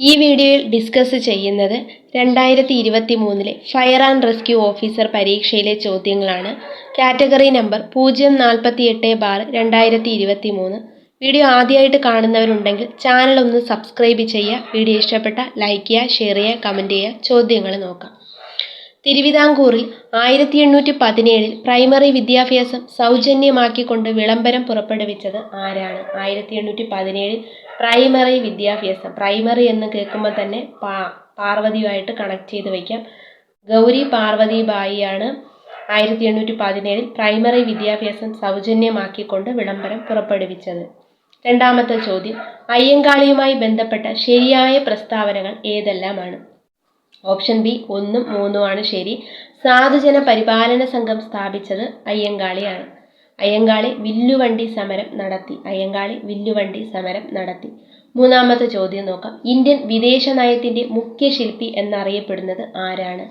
ഈ വീഡിയോയിൽ ഡിസ്കസ് ചെയ്യുന്നത് രണ്ടായിരത്തി ഇരുപത്തി മൂന്നിലെ ഫയർ ആൻഡ് റെസ്ക്യൂ ഓഫീസർ പരീക്ഷയിലെ ചോദ്യങ്ങളാണ്. കാറ്റഗറി നമ്പർ പൂജ്യം നാൽപ്പത്തി എട്ട് ബാർ രണ്ടായിരത്തി ഇരുപത്തി മൂന്ന് വീഡിയോ ആദ്യമായിട്ട് കാണുന്നവരുണ്ടെങ്കിൽ ചാനൽ ഒന്ന് സബ്സ്ക്രൈബ് ചെയ്യുക. വീഡിയോ ഇഷ്ടപ്പെട്ട ലൈക്ക് ചെയ്യുക ഷെയർ ചെയ്യുക കമന്റ് ചെയ്യുക. ചോദ്യങ്ങൾ നോക്കാം. തിരുവിതാംകൂറിൽ ആയിരത്തി എണ്ണൂറ്റി പതിനേഴിൽ പ്രൈമറി വിദ്യാഭ്യാസം സൗജന്യമാക്കിക്കൊണ്ട് വിളംബരം പുറപ്പെടുവിച്ചത് ആരാണ്? ആയിരത്തി എണ്ണൂറ്റി പതിനേഴിൽ പ്രൈമറി വിദ്യാഭ്യാസം. പ്രൈമറി എന്ന് കേൾക്കുമ്പോൾ തന്നെ പാ പാർവതിയുമായിട്ട് കണക്ട് ചെയ്ത് വയ്ക്കാം. ഗൗരി പാർവതി ബായിയാണ് ആയിരത്തി എണ്ണൂറ്റി പതിനേഴിൽ പ്രൈമറി വിദ്യാഭ്യാസം സൗജന്യമാക്കിക്കൊണ്ട് വിളംബരം പുറപ്പെടുവിച്ചത്. രണ്ടാമത്തെ ചോദ്യം. അയ്യങ്കാളിയുമായി ബന്ധപ്പെട്ട ശരിയായ പ്രസ്താവനകൾ ഏതെല്ലാമാണ്? ഓപ്ഷൻ ബി ഒന്നും മൂന്നുമാണ് ശരി. സാധുജന പരിപാലന സംഘം സ്ഥാപിച്ചത് അയ്യങ്കാളിയാണ്. അയ്യങ്കാളി വില്ലുവണ്ടി സമരം നടത്തി. അയ്യങ്കാളി വില്ലുവണ്ടി സമരം നടത്തി. മൂന്നാമത്തെ ചോദ്യം നോക്കാം. ഇന്ത്യൻ വിദേശ നയത്തിന്റെ മുഖ്യ ശില്പി എന്നറിയപ്പെടുന്നത് ആരാണ്?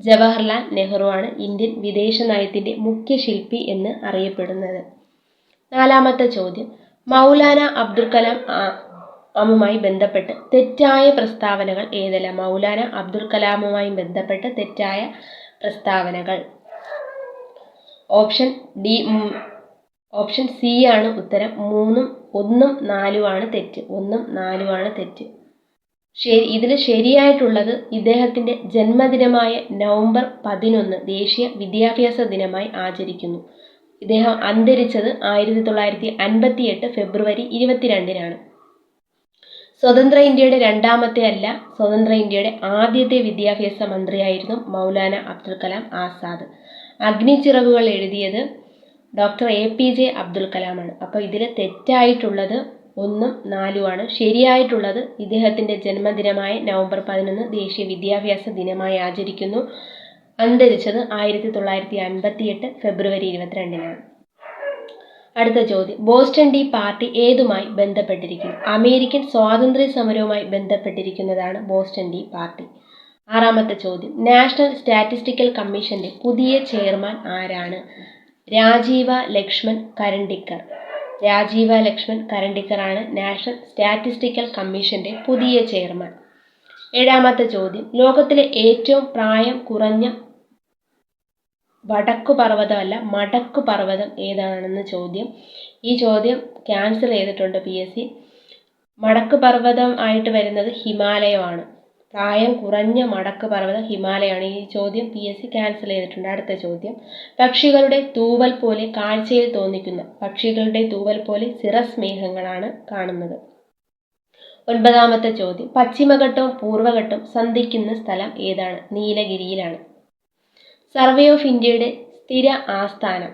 ജവഹർലാൽ നെഹ്റു ആണ് ഇന്ത്യൻ വിദേശ നയത്തിന്റെ മുഖ്യ ശില്പി എന്ന് അറിയപ്പെടുന്നത്. നാലാമത്തെ ചോദ്യം. മൗലാന അബ്ദുൽ കലാം അമുമായി ബന്ധപ്പെട്ട് തെറ്റായ പ്രസ്താവനകൾ ഏതെല്ലാം? മൗലാന അബ്ദുൽ കലാമുമായി ബന്ധപ്പെട്ട് തെറ്റായ പ്രസ്താവനകൾ. ഓപ്ഷൻ ഡി ഓപ്ഷൻ സി ആണ് ഉത്തരം. മൂന്നും ഒന്നും നാലുമാണ് തെറ്റ്. ഒന്നും നാലുമാണ് തെറ്റ്. ശരി ഇതിൽ ശരിയായിട്ടുള്ളത് ഇദ്ദേഹത്തിന്റെ ജന്മദിനമായ നവംബർ പതിനൊന്ന് ദേശീയ വിദ്യാഭ്യാസ ദിനമായി ആചരിക്കുന്നു. ഇദ്ദേഹം അന്തരിച്ചത് ആയിരത്തി തൊള്ളായിരത്തി അൻപത്തി എട്ട് ഫെബ്രുവരി ഇരുപത്തിരണ്ടിനാണ്. സ്വതന്ത്ര ഇന്ത്യയുടെ രണ്ടാമത്തെ അല്ല സ്വതന്ത്ര ഇന്ത്യയുടെ ആദ്യത്തെ വിദ്യാഭ്യാസ മന്ത്രിയായിരുന്നു മൗലാന അബ്ദുൽ കലാം ആസാദ്. അഗ്നിച്ചിറകുകൾ എഴുതിയത് doctor A P J Abdul കലാമാണ്. അപ്പോൾ ഇതിൽ തെറ്റായിട്ടുള്ളത് ഒന്നും നാലുമാണ് ശരിയായിട്ടുള്ളത് ഇദ്ദേഹത്തിന്റെ ജന്മദിനമായ നവംബർ പതിനൊന്ന് ദേശീയ വിദ്യാഭ്യാസ ദിനമായി ആചരിക്കുന്നു. അന്തരിച്ചത് ആയിരത്തി തൊള്ളായിരത്തി അൻപത്തിയെട്ട് ഫെബ്രുവരി ഇരുപത്തിരണ്ടിനാണ്. അടുത്ത ചോദ്യം. ബോസ്റ്റൺ ഡി പാർട്ടി ഏതുമായി ബന്ധപ്പെട്ടിരിക്കുന്നു? അമേരിക്കൻ സ്വാതന്ത്ര്യ സമരവുമായി ബന്ധപ്പെട്ടിരിക്കുന്നതാണ് ബോസ്റ്റൺ ഡി പാർട്ടി. ആറാമത്തെ ചോദ്യം. നാഷണൽ സ്റ്റാറ്റിസ്റ്റിക്കൽ കമ്മീഷന്റെ പുതിയ ചെയർമാൻ ആരാണ്? രാജീവ ലക്ഷ്മൺ കരണ്ടിക്കർ. രാജീവ ലക്ഷ്മൺ കരണ്ടിക്കറാണ് നാഷണൽ സ്റ്റാറ്റിസ്റ്റിക്കൽ കമ്മീഷന്റെ പുതിയ ചെയർമാൻ. ഏഴാമത്തെ ചോദ്യം. ലോകത്തിലെ ഏറ്റവും പ്രായം കുറഞ്ഞ വടക്കു പർവതമല്ല മടക്കു പർവതം ഏതാണെന്ന് ചോദ്യം. ഈ ചോദ്യം ക്യാൻസൽ ചെയ്തിട്ടുണ്ട് പി എസ് സി മടക്കു പർവതം ആയിട്ട് വരുന്നത് ഹിമാലയമാണ്. പ്രായം കുറഞ്ഞ മടക്ക് പർവതം ഹിമാലയമാണ്. ഈ ചോദ്യം പി എസ് സി ക്യാൻസൽ ചെയ്തിട്ടുണ്ട്. അടുത്ത ചോദ്യം. പക്ഷികളുടെ തൂവൽ പോലെ കാഴ്ചയിൽ തോന്നിക്കുന്ന പക്ഷികളുടെ തൂവൽ പോലെ സിറസ് മേഘങ്ങളാണ് കാണുന്നത്. ഒൻപതാമത്തെ ചോദ്യം. പശ്ചിമഘട്ടവും പൂർവഘട്ടവും സന്ധിക്കുന്ന സ്ഥലം ഏതാണ്? നീലഗിരിയിലാണ്. സർവേ ഓഫ് ഇന്ത്യയുടെ സ്ഥിര ആസ്ഥാനം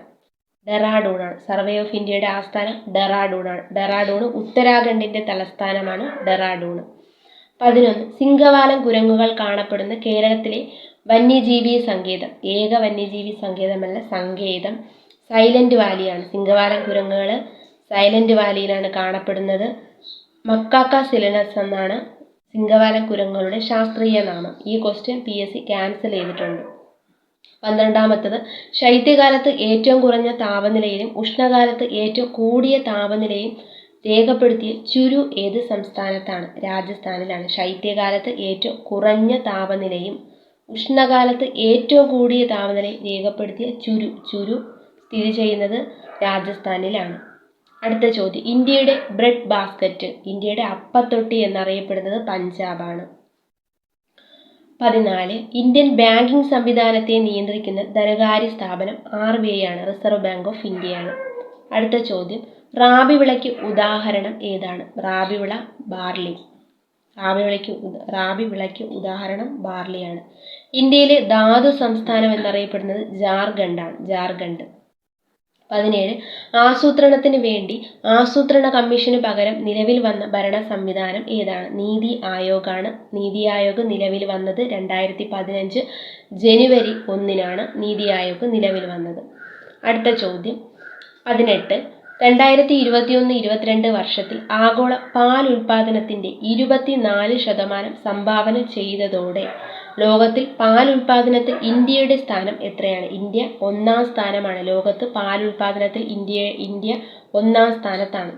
ഡെറാഡൂണാണ്. സർവേ ഓഫ് ഇന്ത്യയുടെ ആസ്ഥാനം ഡെറാഡൂണാണ്. ഡെറാഡൂൺ ഉത്തരാഖണ്ഡിന്റെ തലസ്ഥാനമാണ് ഡെറാഡൂൺ പതിനൊന്ന് സിംഗവാലം കുരങ്ങുകൾ കാണപ്പെടുന്ന കേരളത്തിലെ വന്യജീവി സങ്കേതം. ഏക വന്യജീവി സങ്കേതമല്ല സങ്കേതം. സൈലന്റ് വാലിയാണ്. സിംഗവാലം കുരങ്ങുകൾ സൈലന്റ് വാലിയിലാണ് കാണപ്പെടുന്നത്. മക്കാക്ക സിലനസ് എന്നാണ് സിംഗവാലം കുരങ്ങുകളുടെ ശാസ്ത്രീയ നാമം. ഈ question P S C cancel ചെയ്തിട്ടുണ്ട്. പന്ത്രണ്ടാമത്തത്. ശൈത്യകാലത്ത് ഏറ്റവും കുറഞ്ഞ താപനിലയിലും ഉഷ്ണകാലത്ത് ഏറ്റവും കൂടിയ താപനിലയും രേഖപ്പെടുത്തിയ ചുരു ഏത് സംസ്ഥാനത്താണ്? രാജസ്ഥാനിലാണ്. ശൈത്യകാലത്ത് ഏറ്റവും കുറഞ്ഞ താപനിലയും ഉഷ്ണകാലത്ത് ഏറ്റവും കൂടിയ താപനിലയും രേഖപ്പെടുത്തിയ ചുരു ചുരു സ്ഥിതി ചെയ്യുന്നത് രാജസ്ഥാനിലാണ്. അടുത്ത ചോദ്യം. ഇന്ത്യയുടെ ബ്രെഡ് ബാസ്ക്കറ്റ് ഇന്ത്യയുടെ അപ്പത്തൊട്ടി എന്നറിയപ്പെടുന്നത് പഞ്ചാബാണ്. പതിനാല് ഇന്ത്യൻ ബാങ്കിംഗ് സംവിധാനത്തെ നിയന്ത്രിക്കുന്ന ധനകാര്യ സ്ഥാപനം ആർ ബി ഐ ആണ് റിസർവ് ബാങ്ക് ഓഫ് ഇന്ത്യയാണ് അടുത്ത ചോദ്യം റാബി വിളയ്ക്ക് ഉദാഹരണം ഏതാണ്? റാബി വിള ബാർലി. റാബി വിളയ്ക്ക് റാബി വിളയ്ക്ക് ഉദാഹരണം ബാർലിയാണ് ഇന്ത്യയിലെ ധാതു സംസ്ഥാനം എന്നറിയപ്പെടുന്നത് ജാർഖണ്ഡാണ് ജാർഖണ്ഡ്. പതിനേഴ്. ആസൂത്രണത്തിന് വേണ്ടി ആസൂത്രണ കമ്മീഷന് പകരം നിലവിൽ വന്ന ഭരണ സംവിധാനം ഏതാണ്? നീതി ആയോഗാണ്. നീതി ആയോഗ് നിലവിൽ വന്നത് രണ്ടായിരത്തി പതിനഞ്ച് ജനുവരി ഒന്നിനാണ് നീതി ആയോഗ് നിലവിൽ വന്നത്. അടുത്ത ചോദ്യം. പതിനെട്ട്. രണ്ടായിരത്തി ഇരുപത്തിയൊന്ന് ഇരുപത്തിരണ്ട് വർഷത്തിൽ ആഗോള പാൽ ഉൽപാദനത്തിന്റെ ഇരുപത്തിനാല് ശതമാനം സംഭാവന ചെയ്തതോടെ ലോകത്തിൽ പാൽ ഉൽപാദനത്തിൽ ഇന്ത്യയുടെ സ്ഥാനം എത്രയാണ്? ഇന്ത്യ ഒന്നാം സ്ഥാനമാണ്. ലോകത്ത് പാൽ ഉൽപാദനത്തിൽ ഇന്ത്യ ഇന്ത്യ ഒന്നാം സ്ഥാനത്താണ്.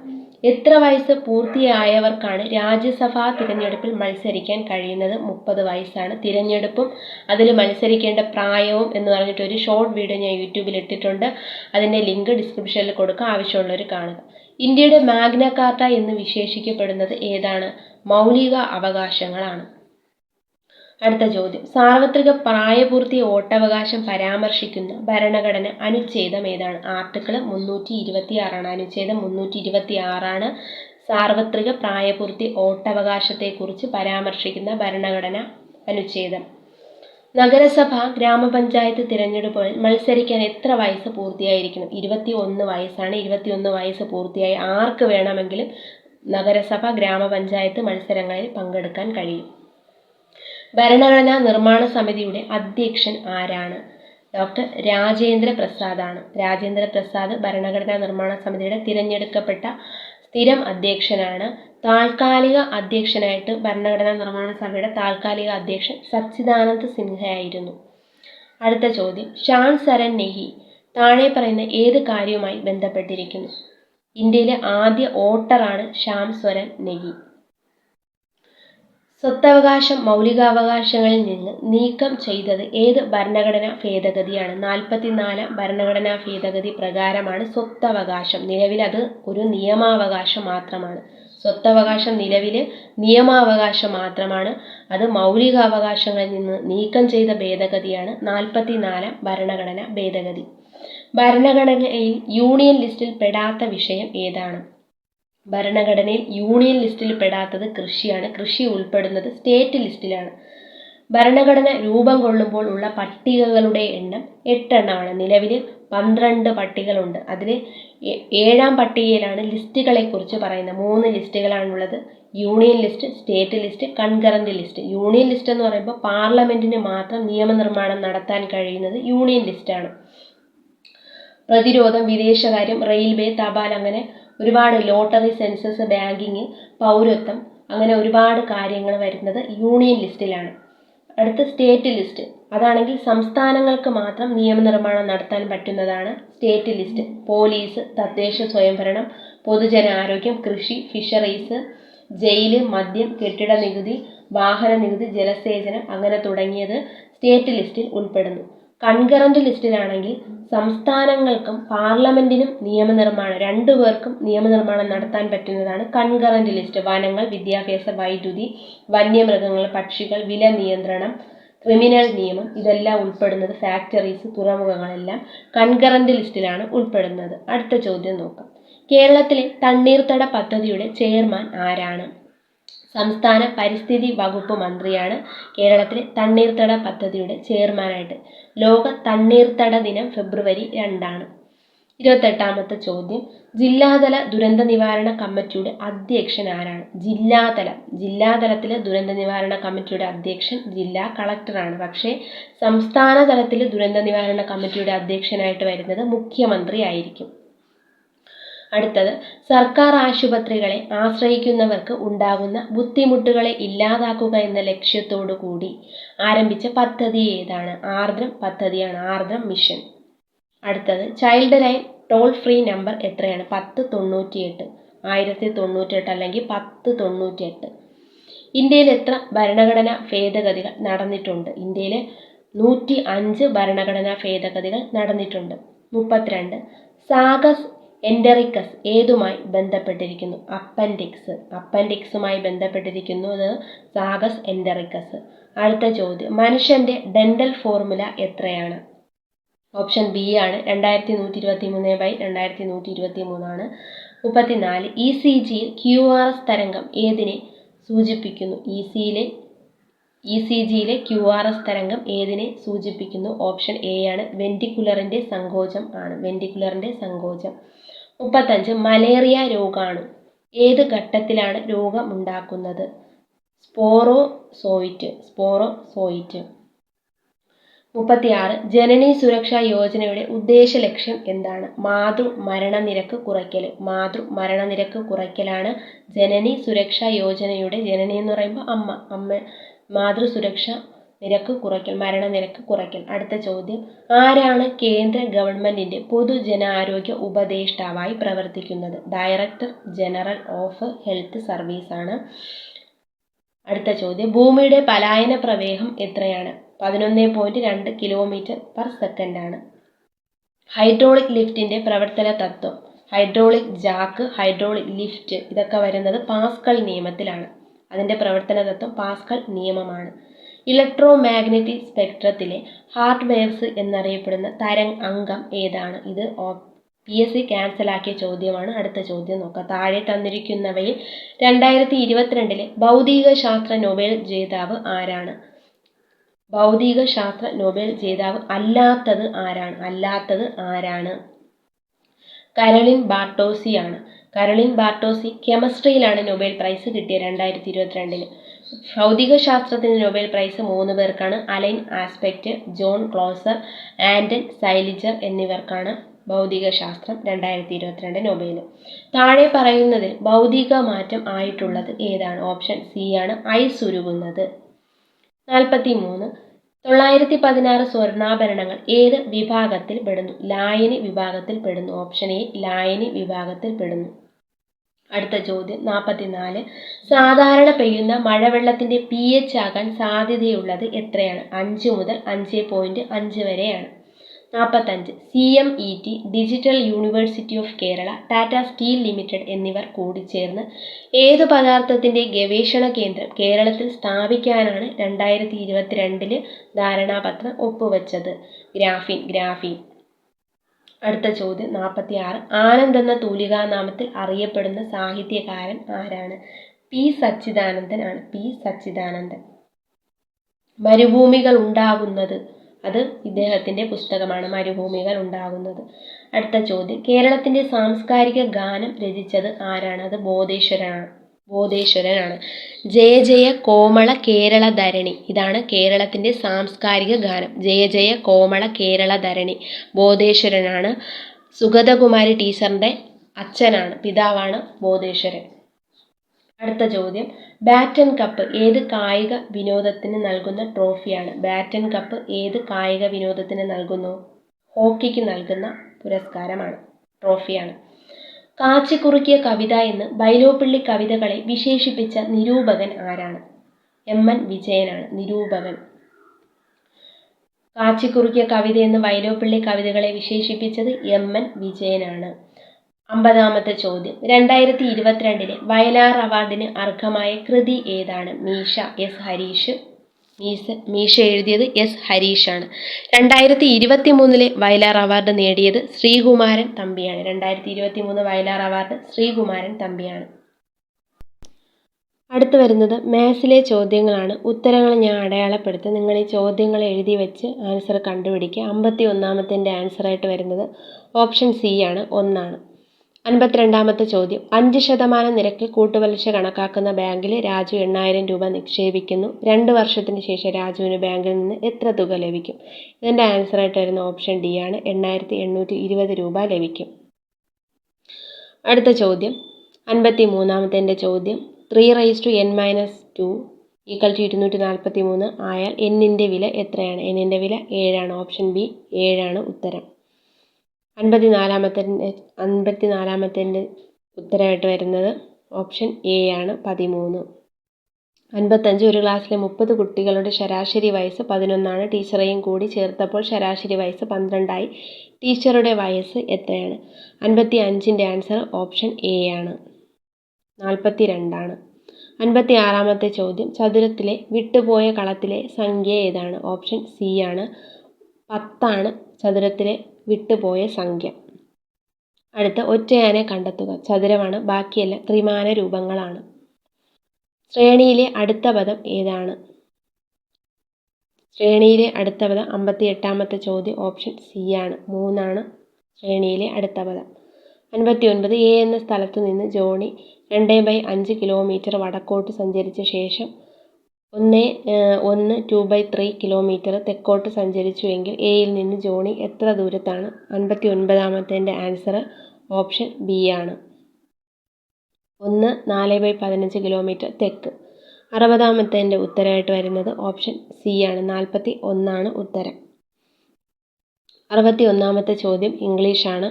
എത്ര വയസ്സ് പൂർത്തിയായവർക്കാണ് രാജ്യസഭാ തിരഞ്ഞെടുപ്പിൽ മത്സരിക്കാൻ കഴിയുന്നത്? മുപ്പത് വയസ്സാണ്. തിരഞ്ഞെടുപ്പും അതിൽ മത്സരിക്കേണ്ട പ്രായവും എന്ന് പറഞ്ഞിട്ട് ഒരു ഷോർട്ട് വീഡിയോ ഞാൻ യൂട്യൂബിൽ ഇട്ടിട്ടുണ്ട്. അതിന്റെ ലിങ്ക് ഡിസ്ക്രിപ്ഷനിൽ കൊടുക്കുക ആവശ്യമുള്ളവർ കാണുക. ഇന്ത്യയുടെ മാഗ്ന കാർട്ട എന്ന് വിശേഷിക്കപ്പെടുന്നത് ഏതാണ്? മൗലിക അവകാശങ്ങളാണ്. അടുത്ത ചോദ്യം. സാർവത്രിക പ്രായപൂർത്തി വോട്ടവകാശം പരാമർശിക്കുന്ന ഭരണഘടന അനുച്ഛേദം ഏതാണ്? ആർട്ടിക്കിൾ മുന്നൂറ്റി ഇരുപത്തി ആറാണ് അനുച്ഛേദം മുന്നൂറ്റി ഇരുപത്തി ആറാണ് സാർവത്രിക പ്രായപൂർത്തി വോട്ടവകാശത്തെക്കുറിച്ച് പരാമർശിക്കുന്ന ഭരണഘടന അനുച്ഛേദം. നഗരസഭ ഗ്രാമപഞ്ചായത്ത് തിരഞ്ഞെടുപ്പുകളിൽ മത്സരിക്കാൻ എത്ര വയസ്സ് പൂർത്തിയായിരിക്കണം? ഇരുപത്തി ഒന്ന് വയസ്സാണ്. ഇരുപത്തി ഒന്ന് വയസ്സ് പൂർത്തിയായി ആർക്ക് വേണമെങ്കിലും നഗരസഭ ഗ്രാമപഞ്ചായത്ത് മത്സരങ്ങളിൽ പങ്കെടുക്കാൻ കഴിയും. ഭരണഘടനാ നിർമ്മാണ സമിതിയുടെ അധ്യക്ഷൻ ആരാണ്? ഡോക്ടർ രാജേന്ദ്ര പ്രസാദാണ്. രാജേന്ദ്ര പ്രസാദ് ഭരണഘടനാ നിർമ്മാണ സമിതിയുടെ തിരഞ്ഞെടുക്കപ്പെട്ട സ്ഥിരം അധ്യക്ഷനാണ്. താൽക്കാലിക അധ്യക്ഷനായിട്ട് ഭരണഘടനാ നിർമ്മാണ സഭയുടെ താൽക്കാലിക അധ്യക്ഷൻ സച്ചിദാനന്ദ് സിൻഹയായിരുന്നു. അടുത്ത ചോദ്യം. ഷാൻ സരൻ നെഹി താഴെ പറയുന്ന ഏത് കാര്യവുമായി ബന്ധപ്പെട്ടിരിക്കുന്നു? ഇന്ത്യയിലെ ആദ്യ ഓട്ടറാണ് ശ്യാം സ്വരൻ നെഹി സ്വത്തവകാശം മൗലികാവകാശങ്ങളിൽ നിന്ന് നീക്കം ചെയ്തത് ഏത് ഭരണഘടനാ ഭേദഗതിയാണ്? നാൽപ്പത്തിനാല് ഭരണഘടനാ ഭേദഗതി പ്രകാരമാണ് സ്വത്തവകാശം. നിലവിൽ അത് ഒരു നിയമാവകാശം മാത്രമാണ്. സ്വത്തവകാശം നിലവിൽ നിയമാവകാശം മാത്രമാണ്. അത് മൗലികാവകാശങ്ങളിൽ നിന്ന് നീക്കം ചെയ്ത ഭേദഗതിയാണ് നാൽപ്പത്തിനാല് ഭരണഘടനാ ഭേദഗതി. ഭരണഘടനയിൽ യൂണിയൻ ലിസ്റ്റിൽ പെടാത്ത വിഷയം ഏതാണ്? ഭരണഘടനയിൽ യൂണിയൻ ലിസ്റ്റിൽ പെടാത്തത് കൃഷിയാണ്. കൃഷി ഉൾപ്പെടുന്നത് സ്റ്റേറ്റ് ലിസ്റ്റിലാണ്. ഭരണഘടന രൂപം കൊള്ളുമ്പോൾ ഉള്ള പട്ടികകളുടെ എണ്ണം എട്ടെണ്ണമാണ്. നിലവിൽ പന്ത്രണ്ട് പട്ടികകളുണ്ട് അതിൽ ഏഴാം പട്ടികയിലാണ് ലിസ്റ്റുകളെക്കുറിച്ച് പറയുന്നത്. മൂന്ന് ലിസ്റ്റുകളാണുള്ളത്. Union list state list concurrent list. Union list എന്ന് പറയുമ്പോൾ പാർലമെന്റിന് മാത്രം നിയമനിർമ്മാണം നടത്താൻ കഴിയുന്നത് യൂണിയൻ ലിസ്റ്റാണ്. പ്രതിരോധം വിദേശകാര്യം റെയിൽവേ തപാൽ അങ്ങനെ ഒരുപാട് ലോട്ടറി സെൻസസ് ബാങ്കിങ് പൗരത്വം അങ്ങനെ ഒരുപാട് കാര്യങ്ങൾ വരുന്നത് യൂണിയൻ ലിസ്റ്റിലാണ് അടുത്ത സ്റ്റേറ്റ് ലിസ്റ്റ് അതാണെങ്കിൽ സംസ്ഥാനങ്ങൾക്ക് മാത്രം നിയമനിർമ്മാണം നടത്താൻ പറ്റുന്നതാണ് സ്റ്റേറ്റ് ലിസ്റ്റ് പോലീസ് തദ്ദേശ സ്വയംഭരണം പൊതുജനാരോഗ്യം കൃഷി ഫിഷറീസ് ജയിൽ മദ്യം കെട്ടിട നികുതി വാഹന നികുതി ജലസേചനം അങ്ങനെ തുടങ്ങിയത് സ്റ്റേറ്റ് ലിസ്റ്റിൽ ഉൾപ്പെടുന്നു. കൺകറന്റ് ലിസ്റ്റിലാണെങ്കിൽ സംസ്ഥാനങ്ങൾക്കും പാർലമെന്റിനും നിയമനിർമ്മാണം രണ്ടുപേർക്കും നിയമനിർമ്മാണം നടത്താൻ പറ്റുന്നതാണ് കൺകറന്റ് ലിസ്റ്റ്. വനങ്ങൾ വിദ്യാഭ്യാസ വൈദ്യുതി വന്യമൃഗങ്ങൾ പക്ഷികൾ വില നിയന്ത്രണം ക്രിമിനൽ നിയമം ഇതെല്ലാം ഉൾപ്പെടുന്നത് ഫാക്ടറീസ് തുറമുഖങ്ങളെല്ലാം കൺകറന്റ് ലിസ്റ്റിലാണ് ഉൾപ്പെടുന്നത്. അടുത്ത ചോദ്യം നോക്കാം. കേരളത്തിലെ തണ്ണീർത്തട പദ്ധതിയുടെ ചെയർമാൻ ആരാണ്? സംസ്ഥാന പരിസ്ഥിതി വകുപ്പ് മന്ത്രിയാണ് കേരളത്തിലെ തണ്ണീർത്തട പദ്ധതിയുടെ ചെയർമാനായിട്ട്. ലോക തണ്ണീർത്തട ദിനം ഫെബ്രുവരി രണ്ടാണ്. ഇരുപത്തെട്ടാമത്തെ ചോദ്യം. ജില്ലാതല ദുരന്ത നിവാരണ കമ്മിറ്റിയുടെ അധ്യക്ഷൻ ആരാണ്? ജില്ലാതല. ജില്ലാതലത്തിലെ ദുരന്ത നിവാരണ കമ്മിറ്റിയുടെ അധ്യക്ഷൻ ജില്ലാ കളക്ടറാണ്. പക്ഷേ സംസ്ഥാന തലത്തിൽ ദുരന്ത നിവാരണ കമ്മിറ്റിയുടെ അധ്യക്ഷനായിട്ട് വരുന്നത് മുഖ്യമന്ത്രി ആയിരിക്കും അടുത്തത് സർക്കാർ ആശുപത്രികളെ ആശ്രയിക്കുന്നവർക്ക് ഉണ്ടാകുന്ന ബുദ്ധിമുട്ടുകളെ ഇല്ലാതാക്കുക എന്ന ലക്ഷ്യത്തോടു കൂടി ആരംഭിച്ച പദ്ധതി ഏതാണ്? ആർദ്രം പദ്ധതിയാണ് ആർദ്രം മിഷൻ. അടുത്തത് child line toll free number എത്രയാണ്? പത്ത് തൊണ്ണൂറ്റിയെട്ട്. ആയിരത്തി തൊണ്ണൂറ്റെട്ട് അല്ലെങ്കിൽ പത്ത് തൊണ്ണൂറ്റിയെട്ട്. ഇന്ത്യയിൽ എത്ര ഭരണഘടനാ ഭേദഗതികൾ നടന്നിട്ടുണ്ട്? ഇന്ത്യയിലെ നൂറ്റി അഞ്ച് ഭരണഘടനാ ഭേദഗതികൾ നടന്നിട്ടുണ്ട്. മുപ്പത്തിരണ്ട് സാഗസ് എൻഡറിക്കസ് ഏതുമായി ബന്ധപ്പെട്ടിരിക്കുന്നു? അപ്പൻഡിക്സ് അപ്പൻഡിക്സുമായി ബന്ധപ്പെട്ടിരിക്കുന്നത് സാഗസ് എൻഡറിക്കസ് അടുത്ത ചോദ്യം. മനുഷ്യന്റെ ഡെന്റൽ ഫോർമുല എത്രയാണ്? ഓപ്ഷൻ ബി ആണ്. രണ്ടായിരത്തി നൂറ്റി ഇരുപത്തി മൂന്ന് ബൈ രണ്ടായിരത്തി നൂറ്റി ഇരുപത്തി മൂന്നാണ് മുപ്പത്തിനാല് ഇ സി ജിയിൽ ക്യു ആർ എസ് തരംഗം ഏതിനെ സൂചിപ്പിക്കുന്നു? ഇ സിയിലെ ഇ സി ജിയിലെ ക്യു ആർ എസ് തരംഗം ഏതിനെ സൂചിപ്പിക്കുന്നു? ഓപ്ഷൻ എ ആണ്. വെന്റിക്കുലറിന്റെ സങ്കോചം ആണ്. വെന്റിക്കുലറിന്റെ സങ്കോചം. മുപ്പത്തഞ്ച് മലേറിയ രോഗാണു. ഏത് ഘട്ടത്തിലാണ് രോഗം രോഗമുണ്ടാക്കുന്നത്? സ്പോറോസോയിറ്റ് സ്പോറോസോയിറ്റ്. മുപ്പത്തിയാറ് ജനനി സുരക്ഷാ യോജനയുടെ ഉദ്ദേശ ലക്ഷ്യം എന്താണ്? മാതൃ മരണനിരക്ക് കുറയ്ക്കൽ മാതൃ മരണനിരക്ക് കുറയ്ക്കലാണ് ജനനി സുരക്ഷാ യോജനയുടെ ജനനി എന്ന് പറയുമ്പോൾ അമ്മ അമ്മ മാതൃ സുരക്ഷ നിരക്ക് കുറയ്ക്കൽ മരണനിരക്ക് കുറയ്ക്കൽ. അടുത്ത ചോദ്യം. ആരാണ് കേന്ദ്ര ഗവൺമെന്റിന്റെ പൊതുജനാരോഗ്യ ഉപദേഷ്ടാവായി പ്രവർത്തിക്കുന്നത്? ഡയറക്ടർ ജനറൽ ഓഫ് ഹെൽത്ത് ആണ് അടുത്ത ചോദ്യം. ഭൂമിയുടെ പലായന പ്രവേഗം എത്രയാണ്? പതിനൊന്ന് പോയിന്റ് രണ്ട് കിലോമീറ്റർ പെർ സെക്കൻഡ് ആണ് ഹൈഡ്രോളിക് ലിഫ്റ്റിന്റെ പ്രവർത്തന തത്വം. ഹൈഡ്രോളിക് ജാക്ക് ഹൈഡ്രോളിക് ലിഫ്റ്റ് ഇതൊക്കെ വരുന്നത് പാസ്കൽ നിയമത്തിലാണ്. അതിന്റെ പ്രവർത്തന തത്വം പാസ്കൽ നിയമമാണ്. ഇലക്ട്രോ മാഗ്നറ്റിക് സ്പെക്ട്രത്തിലെ ഹാർട്ട് വേവ്സ് എന്നറിയപ്പെടുന്ന തരംഗ് അംഗം ഏതാണ്? ഇത് പി എസ് സി ക്യാൻസലാക്കിയ ചോദ്യമാണ്. അടുത്ത ചോദ്യം നോക്കാം. താഴെ തന്നിരിക്കുന്നവയിൽ രണ്ടായിരത്തി ഇരുപത്തിരണ്ടിലെ ഭൗതിക ശാസ്ത്ര നൊബേൽ ജേതാവ് ആരാണ്? ഭൗതിക ശാസ്ത്ര നൊബേൽ ജേതാവ് അല്ലാത്തത് ആരാണ്? അല്ലാത്തത് ആരാണ്? കരളിൻ ബാർട്ടോസിയാണ്. കരളിൻ ബാർട്ടോസി കെമിസ്ട്രിയിലാണ് നൊബേൽ പ്രൈസ് കിട്ടിയത് രണ്ടായിരത്തി ഇരുപത്തിരണ്ടിന് ഭൗതിക ശാസ്ത്രത്തിന് നൊബേൽ പ്രൈസ് മൂന്ന് പേർക്കാണ്. Alain Aspect John Clauser and Anton Zeilinger എന്നിവർക്കാണ് ഭൗതിക ശാസ്ത്രം രണ്ടായിരത്തി ഇരുപത്തിരണ്ട് നൊബേൽ താഴെ പറയുന്നതിൽ ഭൗതിക മാറ്റം ആയിട്ടുള്ളത് ഏതാണ്? ഓപ്ഷൻ സി ആണ് ഐസ് ഉരുകുന്നത്. നാൽപ്പത്തി മൂന്ന് തൊള്ളായിരത്തി പതിനാറ് സ്വർണാഭരണങ്ങൾ ഏത് വിഭാഗത്തിൽ പെടുന്നു? ലായനി വിഭാഗത്തിൽ പെടുന്നു. ഓപ്ഷൻ എ ലായനി വിഭാഗത്തിൽ പെടുന്നു. അടുത്ത ചോദ്യം നാൽപ്പത്തിനാല് സാധാരണ പെയ്യുന്ന മഴവെള്ളത്തിന്റെ പി എച്ച് ആകാൻ സാധ്യതയുള്ളത് എത്രയാണ്? അഞ്ച് മുതൽ അഞ്ച് പോയിന്റ് അഞ്ച് വരെയാണ്. നാൽപ്പത്തഞ്ച് C M E T digital university of Kerala Tata steel limited എന്നിവർ കൂടിച്ചേർന്ന് ഏതു പദാർത്ഥത്തിന്റെ ഗവേഷണ കേന്ദ്രം കേരളത്തിൽ സ്ഥാപിക്കാനാണ് രണ്ടായിരത്തി ഇരുപത്തിരണ്ടിൽ ധാരണാപത്രം ഒപ്പുവെച്ചത്? Graphene graphene. അടുത്ത ചോദ്യം നാൽപ്പത്തി ആറ് ആനന്ദ് എന്ന തൂലികാനാമത്തിൽ അറിയപ്പെടുന്ന സാഹിത്യകാരൻ ആരാണ്? പി സച്ചിദാനന്ദനാണ് പി സച്ചിദാനന്ദൻ. മരുഭൂമികൾ ഉണ്ടാകുന്നത് അത് ഇദ്ദേഹത്തിന്റെ പുസ്തകമാണ്. മരുഭൂമികൾ ഉണ്ടാകുന്നത്. അടുത്ത ചോദ്യം. കേരളത്തിന്റെ സാംസ്കാരിക ഗാനം രചിച്ചത് ആരാണ്? അത് ബോധേശ്വരനാണ്. ബോധേശ്വരനാണ്. ജയ ജയ കോമള കേരള ധരണി. ഇതാണ് കേരളത്തിന്റെ സാംസ്കാരിക ഗാനം. ജയ ജയ കോമള കേരള ധരണി. ബോധേശ്വരനാണ്. സുഗതകുമാരി ടീച്ചറിന്റെ അച്ഛനാണ്. പിതാവാണ് ബോധേശ്വരൻ. അടുത്ത ചോദ്യം. ബാറ്റൻ കപ്പ് ഏത് കായിക വിനോദത്തിന് നൽകുന്ന ട്രോഫിയാണ്? ബാറ്റൻ കപ്പ് ഏത് കായിക വിനോദത്തിന് നൽകുന്നു? ഹോക്കിക്ക് നൽകുന്ന പുരസ്കാരമാണ്. ട്രോഫിയാണ്. കാച്ചിക്കുറുക്കിയ കവിത എന്ന് ബൈലോപ്പിള്ളി കവിതകളെ വിശേഷിപ്പിച്ച നിരൂപകൻ ആരാണ്? എം എൻ വിജയനാണ്. നിരൂപകൻ. കാച്ചിക്കുറുക്കിയ കവിത എന്ന് വൈലോപ്പിള്ളി കവിതകളെ വിശേഷിപ്പിച്ചത് എം എൻ വിജയനാണ്. അമ്പതാമത്തെ ചോദ്യം. രണ്ടായിരത്തി ഇരുപത്തിരണ്ടിലെ വയലാർ അവാർഡിന് അർഹമായ കൃതി ഏതാണ്? മീഷ എസ്. ഹരീഷ് മീശ മീശ എഴുതിയത് എസ് ഹരീഷാണ്. രണ്ടായിരത്തി ഇരുപത്തി മൂന്നിലെ വയലാർ അവാർഡ് നേടിയത് ശ്രീകുമാരൻ തമ്പിയാണ്. രണ്ടായിരത്തി ഇരുപത്തി മൂന്ന് വയലാർ അവാർഡ് ശ്രീകുമാരൻ തമ്പിയാണ്. അടുത്ത് വരുന്നത് മാത്സിലെ ചോദ്യങ്ങളാണ്. ഉത്തരങ്ങൾ ഞാൻ അടയാളപ്പെടുത്തി. നിങ്ങൾ ഈ ചോദ്യങ്ങൾ എഴുതി വെച്ച് ആൻസർ കണ്ടുപിടിക്കുക. അമ്പത്തി ഒന്നാമത്തിന്റെ ആൻസറായിട്ട് വരുന്നത് ഓപ്ഷൻ സി ആണ്. ഒന്നാണ്. അൻപത്തിരണ്ടാമത്തെ ചോദ്യം. അഞ്ച് ശതമാനം നിരക്കിൽ കൂട്ടുപലിശ കണക്കാക്കുന്ന ബാങ്കിൽ രാജു എണ്ണായിരം രൂപ നിക്ഷേപിക്കുന്നു. രണ്ട് വർഷത്തിന് ശേഷം രാജുവിന് ബാങ്കിൽ നിന്ന് എത്ര തുക ലഭിക്കും? ഇതിന്റെ ആൻസറായിട്ട് വരുന്ന ഓപ്ഷൻ ഡി ആണ്. എണ്ണായിരത്തി എണ്ണൂറ്റി ഇരുപത് രൂപ ലഭിക്കും. അടുത്ത ചോദ്യം. അൻപത്തി മൂന്നാമത്തെ ചോദ്യം. Three raise to N minus two equal to ഇരുന്നൂറ്റി നാൽപ്പത്തി മൂന്ന് ആയാൽ എന്നിന്റെ വില എത്രയാണ്? എന്നിന്റെ വില ഏഴാണ്. ഓപ്ഷൻ ബി ഏഴാണ് ഉത്തരം. അൻപത്തി നാലാമത്തിന്റെ അൻപത്തി നാലാമത്തിന്റെ ഉത്തരമായിട്ട് വരുന്നത് ഓപ്ഷൻ എ ആണ് പതിമൂന്ന്. അൻപത്തഞ്ച് ഒരു ക്ലാസ്സിലെ മുപ്പത് കുട്ടികളുടെ ശരാശരി വയസ്സ് പതിനൊന്നാണ്. ടീച്ചറെയും കൂടി ചേർത്തപ്പോൾ ശരാശരി വയസ്സ് പന്ത്രണ്ടായി. ടീച്ചറുടെ വയസ്സ് എത്രയാണ്? അൻപത്തി അഞ്ചിന്റെ ആൻസർ ഓപ്ഷൻ എ ആണ്. നാൽപ്പത്തി രണ്ടാണ് അൻപത്തി ആറാമത്തെ ചോദ്യം ചതുരത്തിലെ വിട്ടുപോയ കളത്തിലെ സംഖ്യ ഏതാണ്? ഓപ്ഷൻ സി ആണ്. പത്താണ് ചതുരത്തിലെ വിട്ടുപോയ സംഖ്യ. അടുത്ത ഒറ്റയാനെ കണ്ടെത്തുക. ചതുരമാണ്. ബാക്കിയെല്ലാം ത്രിമാന രൂപങ്ങളാണ്. ശ്രേണിയിലെ അടുത്ത പദം ഏതാണ്? ശ്രേണിയിലെ അടുത്ത പദം അമ്പത്തി എട്ടാമത്തെ ചോദ്യം ഓപ്ഷൻ സി ആണ്. മൂന്നാണ് ശ്രേണിയിലെ അടുത്ത പദം. അൻപത്തി ഒൻപത് എ എന്ന സ്ഥലത്തു നിന്ന് ജോണി രണ്ട് ബൈ അഞ്ച് കിലോമീറ്റർ വടക്കോട്ട് സഞ്ചരിച്ച ശേഷം ഒന്ന് ഒന്ന് ടു ബൈ ത്രീ കിലോമീറ്റർ തെക്കോട്ട് സഞ്ചരിച്ചുവെങ്കിൽ എയിൽ നിന്ന് ജോണി എത്ര ദൂരത്താണ്? അൻപത്തി ഒൻപതാമത്തേന്റെ ആൻസർ ഓപ്ഷൻ ബി ആണ്. ഒന്ന് നാല് ബൈ പതിനഞ്ച് കിലോമീറ്റർ തെക്ക്. അറുപതാമത്തേന്റെ ഉത്തരമായിട്ട് വരുന്നത് ഓപ്ഷൻ സി ആണ്. നാൽപ്പത്തി ഒന്നാണ് ഉത്തരം. അറുപത്തി ഒന്നാമത്തെ ചോദ്യം ഇംഗ്ലീഷാണ്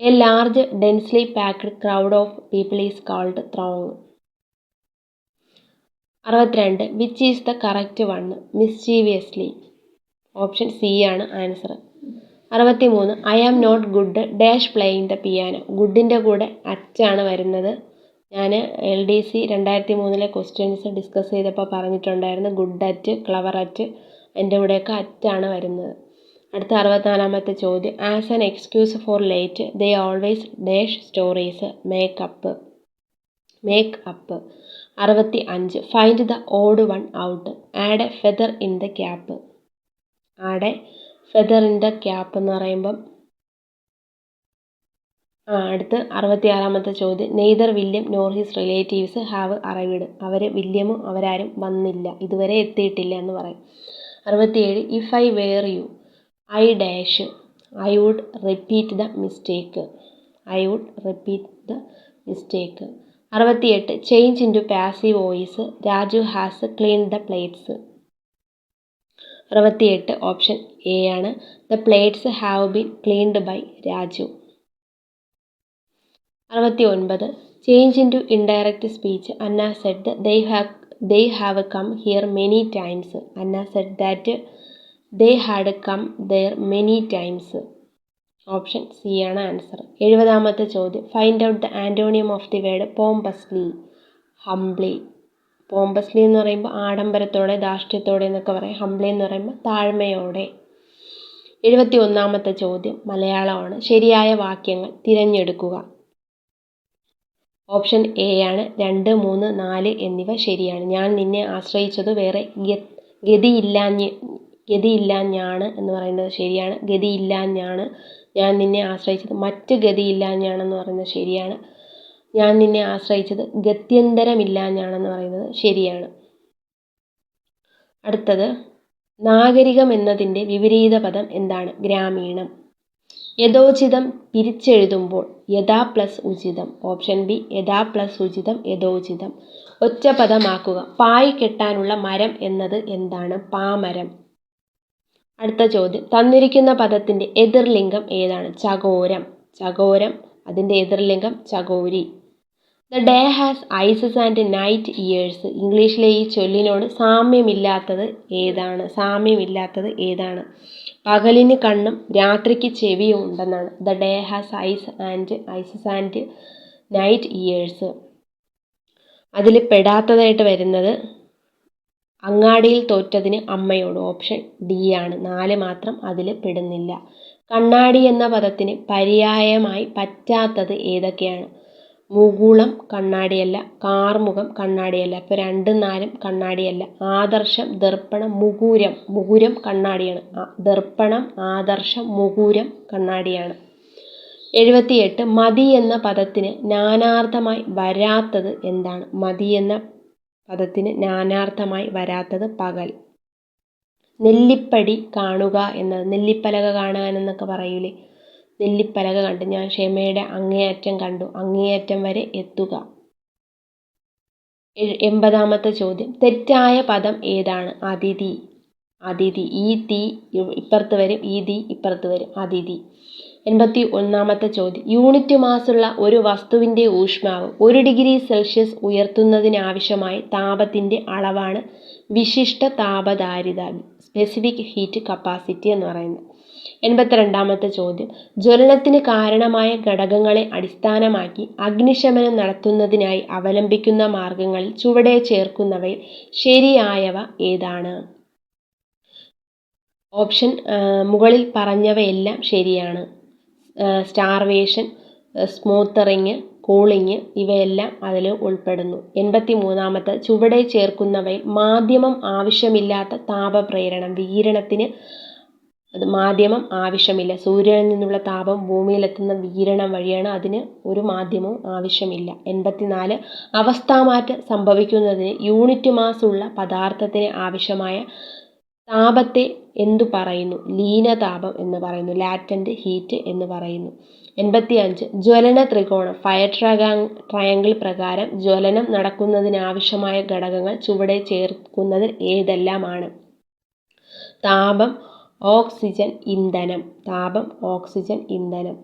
a large densely packed crowd of people is called throng അറുപത്തിരണ്ട്. Which is the correct one mischievously option C ആണ് ആൻസർ അറുപത്തി മൂന്ന് I am not good dash playing the piano ഗുഡിന്റെ കൂടെ അച്ചാണ് വരുന്നത്. ഞാൻ എൽ ഡി സി രണ്ടായിരത്തി മൂന്നിലെ ക്വസ്റ്റ്യൻസ് ഡിസ്കസ് ചെയ്തപ്പോൾ പറഞ്ഞിട്ടുണ്ടായിരുന്നു. ഗുഡ് അറ്റ് ക്ലവർ അറ്റ് എന്റെ കൂടെയൊക്കെ അറ്റാണ് വരുന്നത്. അടുത്ത അറുപത്തിനാലാമത്തെ ചോദ്യം. As an excuse for late they always dash stories makeup make up അറുപത്തി അഞ്ച് find the odd one out add a feather in the cap add a feather in the cap എന്ന് പറയുമ്പം ആ അടുത്ത് അറുപത്തി ആറാമത്തെ ചോദ്യം neither William nor his relatives have arrived അവർ വില്യമും അവരാരും വന്നില്ല. ഇതുവരെ എത്തിയിട്ടില്ല എന്ന് പറയും. അറുപത്തിയേഴ് if I were you I dash I would repeat the mistake I would repeat the mistake അറുപത്തിയെട്ട്. Change in to passive voice Raju has clean the plates അറുപത്തിയെട്ട്. ഓപ്ഷൻ എ ആണ്. The plates have been cleaned by Raju. അറുപത്തി ഒൻപത് change in to indirect speech Anna said they have have come here many times Anna said that they had come there many times option C ആണ് answer. എഴുപതാമത്തെ ചോദ്യം. Find out the antonym of the word pompously humbly pompously എന്ന് പറയുമ്പോൾ ആഡംബരത്തോടെ ധാർഷ്ട്യത്തോടെ എന്നൊക്കെ പറയും. Humbly എന്ന് പറയുമ്പോൾ താഴ്മയോടെ. എഴുപത്തി ഒന്നാമത്തെ ചോദ്യം മലയാളമാണ്. ശരിയായ വാക്യങ്ങൾ തിരഞ്ഞെടുക്കുക. ഓപ്ഷൻ എ ആണ്. രണ്ട് മൂന്ന് നാല് എന്നിവ ശരിയാണ്. ഞാൻ നിന്നെ ആശ്രയിച്ചത് വേറെ ഗതിയില്ലാഞ്ഞ് ഗതിയില്ലാഞ്ഞാണ് എന്ന് പറയുന്നത് ശരിയാണ്. ഗതിയില്ലാഞ്ഞാണ് ഞാൻ നിന്നെ ആശ്രയിച്ചത് മറ്റ് ഗതിയില്ലാഞ്ഞാണെന്ന് പറയുന്നത് ശരിയാണ്. ഞാൻ നിന്നെ ആശ്രയിച്ചത് ഗത്യന്തരമില്ലാഞ്ഞാണെന്ന് പറയുന്നത് ശരിയാണ്. അടുത്തത് നാഗരികം എന്നതിന്റെ വിപരീത പദം എന്താണ്? ഗ്രാമീണം. യഥോചിതം പിരിച്ചെഴുതുമ്പോൾ യഥാ പ്ലസ് ഉചിതം. ഓപ്ഷൻ ബി യഥാ പ്ലസ് ഉചിതം യഥോചിതം. ഒറ്റപദമാക്കുക പായ് കെട്ടാനുള്ള മരം എന്നത് എന്താണ്? പാമരം. അടുത്ത ചോദ്യം. തന്നിരിക്കുന്ന പദത്തിന്റെ എതിർലിംഗം ഏതാണ്? ചകോരം. ചകോരം. അതിന്റെ എതിർലിംഗം ചകോരി. The day has eyes and night ears ഇംഗ്ലീഷിലെ ഈ ചൊല്ലിനോട് സാമ്യമില്ലാത്തത് ഏതാണ്? സാമ്യമില്ലാത്തത് ഏതാണ്? പകലിന് കണ്ണും രാത്രിക്ക് ചെവിയും ഉണ്ടെന്നാണ്. The day has eyes and eyes and night ears അതിൽ പെടാത്തതായിട്ട് വരുന്നത് അങ്ങാടിയിൽ തോറ്റതിന് അമ്മയോട് ഓപ്ഷൻ ഡി ആണ്. നാല് മാത്രം അതിൽ പെടുന്നില്ല. കണ്ണാടി എന്ന പദത്തിന് പര്യായമായി പറ്റാത്തത് ഏതൊക്കെയാണ്? മുകുളം കണ്ണാടിയല്ല കാർമുഖം കണ്ണാടിയല്ല ഇപ്പോൾ രണ്ടും നാലും കണ്ണാടിയല്ല. ആദർശം ദർപ്പണം മുകൂരം. മുകുരം കണ്ണാടിയാണ്. ദർപ്പണം ആദർശം മുകൂരം കണ്ണാടിയാണ്. എഴുപത്തിയെട്ട് മതി എന്ന പദത്തിന് നാനാർത്ഥമായി വരാത്തത് എന്താണ്? മതി എന്ന പദത്തിന് നാനാർത്ഥമായി വരാത്തത് പകൽ. നെല്ലിപ്പടി കാണുക എന്നത് നെല്ലിപ്പലക കാണാൻ എന്നൊക്കെ പറയൂലേ? നെല്ലിപ്പലക കണ്ടു ഞാൻ ക്ഷമയുടെ അങ്ങേയറ്റം കണ്ടു. അങ്ങേയറ്റം വരെ എത്തുക. എൺപതാമത്തെ ചോദ്യം. തെറ്റായ പദം ഏതാണ്? അതിഥി. അതിഥി. ഈ തീ ഇപ്പുറത്ത് വരും. ഈ തീ ഇപ്പുറത്ത് വരും. അതിഥി. എൺപത്തി ഒന്നാമത്തെ ചോദ്യം. യൂണിറ്റ് മാസുള്ള ഒരു വസ്തുവിന്റെ ഊഷ്മാവ് ഒരു ഡിഗ്രി സെൽഷ്യസ് ഉയർത്തുന്നതിനാവശ്യമായ താപത്തിന്റെ അളവാണ് വിശിഷ്ട താപധാരിത സ്പെസിഫിക് ഹീറ്റ് കപ്പാസിറ്റി എന്ന് പറയുന്നത്. എൺപത്തിരണ്ടാമത്തെ ചോദ്യം. ജ്വലനത്തിന് കാരണമായ ഘടകങ്ങളെ അടിസ്ഥാനമാക്കി അഗ്നിശമനം നടത്തുന്നതിനായി അവലംബിക്കുന്ന മാർഗങ്ങളിൽ ചുവടെ ചേർക്കുന്നവയിൽ ശരിയായവ ഏതാണ്? ഓപ്ഷൻ മുകളിൽ പറഞ്ഞവയെല്ലാം ശരിയാണ്. സ്റ്റാർവേഷൻ സ്മൂത്തറിങ് കൂളിങ് ഇവയെല്ലാം അതിൽ ഉൾപ്പെടുന്നു. എൺപത്തി മൂന്നാമത്തെ ചുവടെ ചേർക്കുന്നവയിൽ മാധ്യമം ആവശ്യമില്ലാത്ത താപപ്രേരണം. വീരണത്തിന് അത് മാധ്യമം ആവശ്യമില്ല. സൂര്യനിൽ നിന്നുള്ള താപം ഭൂമിയിലെത്തുന്ന വീരണം വഴിയാണ് അതിന് ഒരു മാധ്യമവും ആവശ്യമില്ല. എൺപത്തിനാല് അവസ്ഥാമാറ്റം സംഭവിക്കുന്നതിന് യൂണിറ്റ് മാസ് ഉള്ള പദാർത്ഥത്തിന് ആവശ്യമായ താപത്തെ എന്തു പറയുന്നു? ലീനതാപം എന്ന് പറയുന്നു. ലാറ്റന്റ് ഹീറ്റ് എന്ന് പറയുന്നു. എൺപത്തി അഞ്ച് ജ്വലന ത്രികോണം. ഫയർ ട്രയാങ്കിൾ പ്രകാരം ജ്വലനം നടക്കുന്നതിനാവശ്യമായ ഘടകങ്ങൾ ചുവടെ ചേർക്കുന്നതിൽ ഏതെല്ലാമാണ്? താപം ഓക്സിജൻ ഇന്ധനം. താപം ഓക്സിജൻ ഇന്ധനം.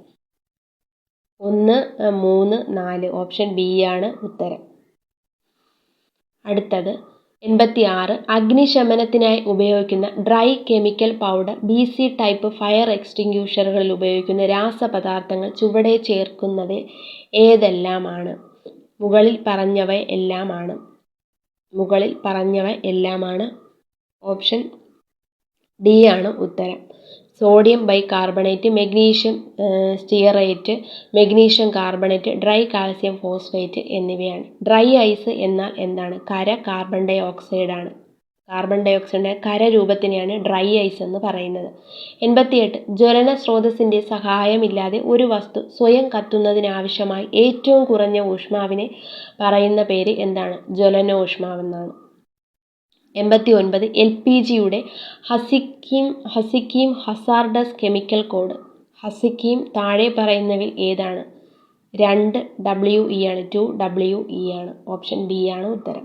ഒന്ന് മൂന്ന് നാല്. ഓപ്ഷൻ ബി ആണ് ഉത്തരം. അടുത്തത് എൺപത്തി ആറ് അഗ്നിശമനത്തിനായി ഉപയോഗിക്കുന്ന dry chemical powder B C type fire എക്സ്റ്റിങ്ക്യൂഷറുകളിൽ ഉപയോഗിക്കുന്ന രാസപദാർത്ഥങ്ങൾ ചുവടെ ചേർക്കുന്നത് ഏതെല്ലാമാണ്? മുകളിൽ പറഞ്ഞവ എല്ലാമാണ്. മുകളിൽ പറഞ്ഞവ എല്ലാമാണ്. ഓപ്ഷൻ ഡി ആണ് ഉത്തരം. Sodium bicarbonate magnesium stearate magnesium carbonate dry calcium phosphate എന്നിവയാണ്. ഡ്രൈ ഐസ് എന്നാൽ എന്താണ്? കര കാർബൺ ഡൈ ഓക്സൈഡാണ് കാർബൺ ഡൈ ഓക്സൈഡിന്റെ കരരൂപത്തിനെയാണ് ഡ്രൈ ഐസ് എന്ന് പറയുന്നത്. എൺപത്തിയെട്ട്. ജ്വലന സ്രോതസ്സിന്റെ സഹായമില്ലാതെ ഒരു വസ്തു സ്വയം കത്തുന്നതിനാവശ്യമായി ഏറ്റവും കുറഞ്ഞ ഊഷ്മാവിനെ പറയുന്ന പേര് എന്താണ്? ജ്വലനോഷ്മാവെന്നാണ്. എൺപത്തി ഒൻപത് എൽ പി ജിയുടെ hazchem hazchem hazardous chemical code. Hazchem താഴെ പറയുന്നവയിൽ ഏതാണ്? രണ്ട് ഡബ്ല്യു ഇ ആണ് ടു ഡബ്ല്യു ഇ ആണ്. ഓപ്ഷൻ ബി ആണ് ഉത്തരം.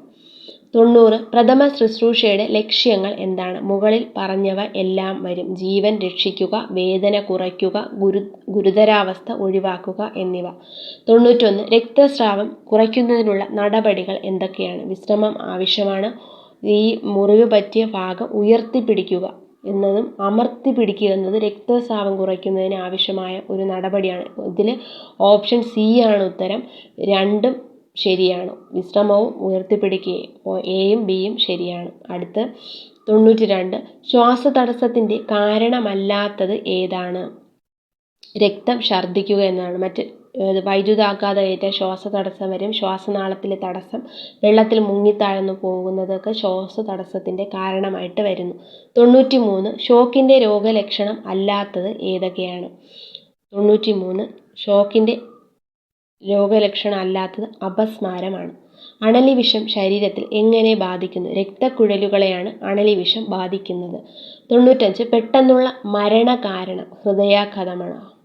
തൊണ്ണൂറ് പ്രഥമ ശുശ്രൂഷയുടെ ലക്ഷ്യങ്ങൾ എന്താണ്? മുകളിൽ പറഞ്ഞവ എല്ലാം വരും. ജീവൻ രക്ഷിക്കുക വേദന കുറയ്ക്കുക ഗുരു ഗുരുതരാവസ്ഥ ഒഴിവാക്കുക എന്നിവ. തൊണ്ണൂറ്റൊന്ന് രക്തസ്രാവം കുറയ്ക്കുന്നതിനുള്ള നടപടികൾ എന്തൊക്കെയാണ്? വിശ്രമം ആവശ്യമാണ് ഈ മുറിവ് പറ്റിയ ഭാഗം ഉയർത്തിപ്പിടിക്കുക എന്നതും അമർത്തി പിടിക്കുക എന്നത് രക്തസ്രാവം കുറയ്ക്കുന്നതിന് ആവശ്യമായ ഒരു നടപടിയാണ്. ഇതിൽ ഓപ്ഷൻ സി ആണ് ഉത്തരം. രണ്ടും ശരിയാണ്. വിശ്രമവും ഉയർത്തിപ്പിടിക്കുകയും എയും ബിയും ശരിയാണ്. അടുത്ത് തൊണ്ണൂറ്റി രണ്ട് ശ്വാസതടസ്സത്തിന്റെ കാരണമല്ലാത്തത് ഏതാണ്? രക്തം ഛർദ്ദിക്കുക എന്നാണ് മറ്റ് വൈദ്യുതാഘാതമേറ്റ ശ്വാസതടസ്സം വരും. ശ്വാസനാളത്തിലെ തടസ്സം വെള്ളത്തിൽ മുങ്ങിത്താഴ്ന്നു പോകുന്നതൊക്കെ ശ്വാസതടസ്സത്തിന്റെ കാരണമായിട്ട് വരുന്നു. തൊണ്ണൂറ്റി മൂന്ന് ഷോക്കിന്റെ രോഗലക്ഷണം അല്ലാത്തത് ഏതൊക്കെയാണ്? തൊണ്ണൂറ്റി മൂന്ന് ഷോക്കിന്റെ രോഗലക്ഷണം അല്ലാത്തത് അപസ്മാരമാണ്. അണലിവിഷം ശരീരത്തിൽ എങ്ങനെ ബാധിക്കുന്നു? രക്തക്കുഴലുകളെയാണ് അണലിവിഷം ബാധിക്കുന്നത്. തൊണ്ണൂറ്റഞ്ച് പെട്ടെന്നുള്ള മരണകാരണം ഹൃദയാഘാതമാണ്.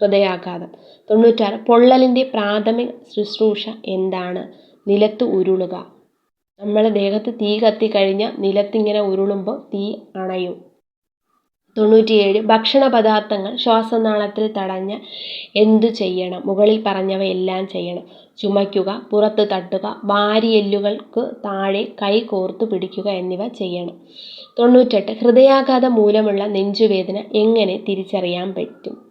ഹൃദയാഘാതം. തൊണ്ണൂറ്റാറ്. പൊള്ളലിന്റെ പ്രാഥമിക ശുശ്രൂഷ എന്താണ്? നിലത്ത് ഉരുളുക. നമ്മളെ ദേഹത്ത് തീ കത്തിക്കഴിഞ്ഞാൽ നിലത്തിങ്ങനെ ഉരുളുമ്പോൾ തീ അണയും. തൊണ്ണൂറ്റിയേഴ്. ഭക്ഷണ പദാർത്ഥങ്ങൾ ശ്വാസനാളത്തിൽ തടഞ്ഞ് എന്തു ചെയ്യണം? മുകളിൽ പറഞ്ഞവയെല്ലാം ചെയ്യണം. ചുമയ്ക്കുക പുറത്ത് തട്ടുക വാരിയെല്ലുകൾക്ക് താഴെ കൈ കോർത്തു പിടിക്കുക എന്നിവ ചെയ്യണം. തൊണ്ണൂറ്റെട്ട്. ഹൃദയാഘാതം മൂലമുള്ള നെഞ്ചുവേദന എങ്ങനെ തിരിച്ചറിയാൻ പറ്റും?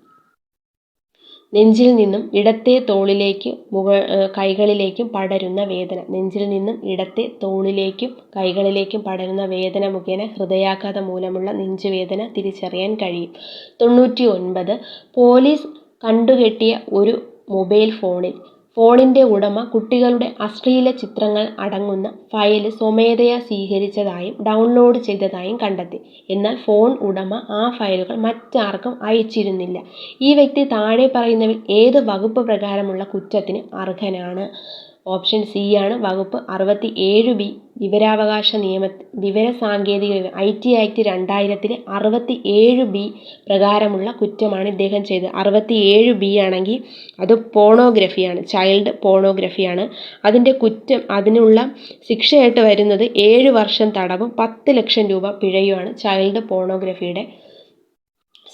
നെഞ്ചിൽ നിന്നും ഇടത്തെ തോളിലേക്ക് മുക കൈകളിലേക്കും പടരുന്ന വേദന. നെഞ്ചിൽ നിന്നും ഇടത്തെ തോളിലേക്കും കൈകളിലേക്കും പടരുന്ന വേദന മുഖേന ഹൃദയാഘാതം മൂലമുള്ള നെഞ്ചുവേദന തിരിച്ചറിയാൻ കഴിയും. തൊണ്ണൂറ്റി ഒൻപത് പോലീസ് കണ്ടുകെട്ടിയ ഒരു മൊബൈൽ ഫോണിൽ ഫോണിന്റെ ഉടമ കുട്ടികളുടെ അശ്ലീല ചിത്രങ്ങൾ അടങ്ങുന്ന ഫയൽ സ്വമേധയാ സ്വീകരിച്ചതായും ഡൗൺലോഡ് ചെയ്തതായും കണ്ടെത്തി. എന്നാൽ ഫോൺ ഉടമ ആ ഫയലുകൾ മറ്റാർക്കും അയച്ചിരുന്നില്ല. ഈ വ്യക്തി താഴെ പറയുന്നവയിൽ ഏത് വകുപ്പ് പ്രകാരമുള്ള കുറ്റത്തിന് അർഹനാണ്? ഓപ്ഷൻ സി ആണ്. വകുപ്പ് അറുപത്തി ഏഴ് ബി. വിവരാവകാശ നിയമ വിവര സാങ്കേതിക ഐ ടി ആക്ട് രണ്ടായിരത്തിലെ അറുപത്തി ഏഴ് ബി പ്രകാരമുള്ള കുറ്റമാണ് ഇദ്ദേഹം ചെയ്തത്. അറുപത്തി ഏഴ് ബി ആണെങ്കിൽ അത് പോണോഗ്രഫിയാണ് ചൈൽഡ് പോണോഗ്രഫിയാണ് അതിന്റെ കുറ്റം അതിനുള്ള ശിക്ഷയായിട്ട് വരുന്നത് ഏഴ് വർഷം തടവും പത്ത് ലക്ഷം രൂപ പിഴയുമാണ് ചൈൽഡ് പോണോഗ്രഫിയുടെ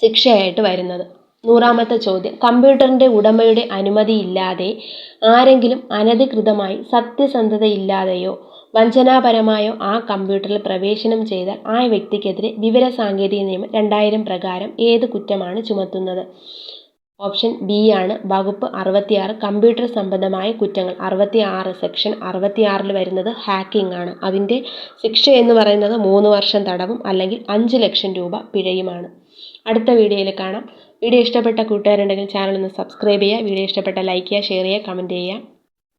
ശിക്ഷയായിട്ട് വരുന്നത്. നൂറാമത്തെ ചോദ്യം. കമ്പ്യൂട്ടറിന്റെ ഉടമയുടെ അനുമതിയില്ലാതെ ആരെങ്കിലും അനധികൃതമായി സത്യസന്ധതയില്ലാതെയോ വഞ്ചനാപരമായോ ആ കമ്പ്യൂട്ടറിൽ പ്രവേശനം ചെയ്താൽ ആ വ്യക്തിക്കെതിരെ വിവരസാങ്കേതിക നിയമം രണ്ടായിരം പ്രകാരം ഏത് കുറ്റമാണ് ചുമത്തുന്നത്? ഓപ്ഷൻ ബി ആണ്. വകുപ്പ് അറുപത്തിയാറ്. കമ്പ്യൂട്ടർ സംബന്ധമായ കുറ്റങ്ങൾ. അറുപത്തി ആറ് സെക്ഷൻ അറുപത്തിയാറിൽ വരുന്നത് ഹാക്കിംഗ് ആണ്. അതിന്റെ ശിക്ഷ എന്ന് പറയുന്നത് മൂന്ന് വർഷം തടവും അല്ലെങ്കിൽ അഞ്ച് ലക്ഷം രൂപ പിഴയുമാണ്. അടുത്ത വീഡിയോയിൽ കാണാം. വീഡിയോ ഇഷ്ടപ്പെട്ട കൂട്ടുകാരുണ്ടെങ്കിൽ ചാനൽ ഒന്ന് സബ്സ്ക്രൈബ് ചെയ്യുക. വീഡിയോ ഇഷ്ടപ്പെട്ട ലൈക്ക് ചെയ്യുക ഷെയർ ചെയ്യുക കമന്റ് ചെയ്യുക.